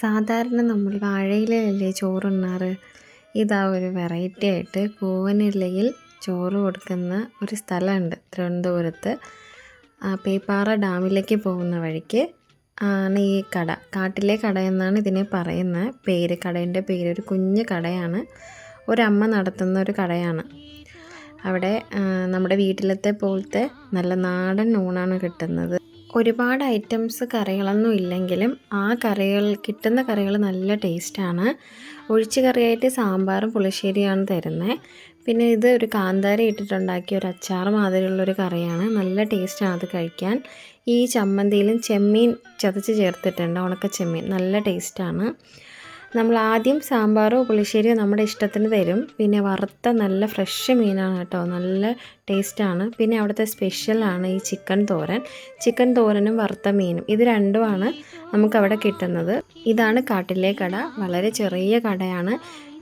സാധാരണ നമ്മൾ വാഴയിലല്ലേ ചോറുണ്ണാറ്? ഇതാ ഒരു വെറൈറ്റി ആയിട്ട് കൂവനിലയിൽ ചോറ് കൊടുക്കുന്ന ഒരു സ്ഥലമുണ്ട് തിരുവനന്തപുരത്ത്. പേപ്പാറ ഡാമിലേക്ക് പോകുന്ന വഴിക്ക്. ആണ് ഈ കട. കാട്ടിലെ കട എന്നാണ് ഇതിനെ പറയുന്ന പേര് കടേന്റെ പേര് ഒരു കുഞ്ഞു കടയാണ്. ഒരമ്മ നടത്തുന്ന ഒരു കടയാണ്. അവിടെ നമ്മുടെ വീട്ടിലത്തെ പോലത്തെ നല്ല നാടൻ ഊണാണ് കിട്ടുന്നത്. ഒരുപാട് ഐറ്റംസ് കറികളൊന്നും ഇല്ലെങ്കിലും ആ കറികൾ കിട്ടുന്ന കറികൾ നല്ല ടേസ്റ്റാണ് ഒഴിച്ച് കറിയായിട്ട് സാമ്പാറും പുളിശ്ശേരിയാണ് തരുന്നത് പിന്നെ ഇത് ഒരു കാന്താരി ഇട്ടിട്ടുണ്ടാക്കിയ ഒരു അച്ചാർ മാതിരിയുള്ളൊരു കറിയാണ്. നല്ല ടേസ്റ്റാണ് അത് കഴിക്കാൻ. ഈ ചമ്മന്തിയിലും ചെമ്മീൻ ചതച്ച് ചേർത്തിട്ടുണ്ട് ഉണക്ക ചെമ്മീൻ നല്ല ടേസ്റ്റാണ് നമ്മൾ ആദ്യം സാമ്പാറോ പുളിശ്ശേരിയോ നമ്മുടെ ഇഷ്ടത്തിന് തരും. പിന്നെ വറുത്ത നല്ല ഫ്രഷ് മീനാണ് കേട്ടോ. നല്ല ടേസ്റ്റാണ് പിന്നെ അവിടുത്തെ സ്പെഷ്യലാണ് ഈ ചിക്കൻ തോരൻ. ചിക്കൻ തോരനും വറുത്ത മീനും. ഇത് രണ്ടുമാണ് നമുക്കവിടെ കിട്ടുന്നത്. ഇതാണ് കാട്ടിലെ കട. വളരെ ചെറിയ കടയാണ്.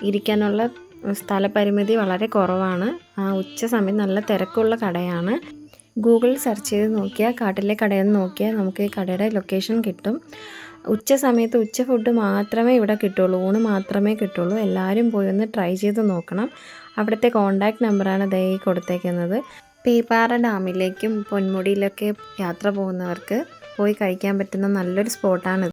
ഇരിക്കാനുള്ള സ്ഥലപരിമിതി വളരെ കുറവാണ്. ആ ഉച്ച സമയം നല്ല തിരക്കുള്ള കടയാണ്. ഗൂഗിൾ സെർച്ച് ചെയ്ത് നോക്കിയാൽ കാട്ടിലെ കടയെന്ന് നോക്കിയാൽ നമുക്ക് ഈ കടയുടെ ലൊക്കേഷൻ കിട്ടും. ഉച്ച സമയത്ത് ഉച്ച ഫുഡ് മാത്രമേ ഇവിടെ കിട്ടുള്ളൂ ഊണ് മാത്രമേ കിട്ടുള്ളൂ. എല്ലാവരും പോയി ഒന്ന് ട്രൈ ചെയ്ത് നോക്കണം. അവിടുത്തെ കോണ്ടാക്ട് നമ്പറാണ് ദേ കൊടുത്തേക്കുന്നത്. പേപ്പാറ ഡാമിലേക്കും പൊന്മുടിയിലൊക്കെ യാത്ര പോകുന്നവർക്ക് പോയി കഴിക്കാൻ പറ്റുന്ന നല്ലൊരു സ്പോട്ടാണ്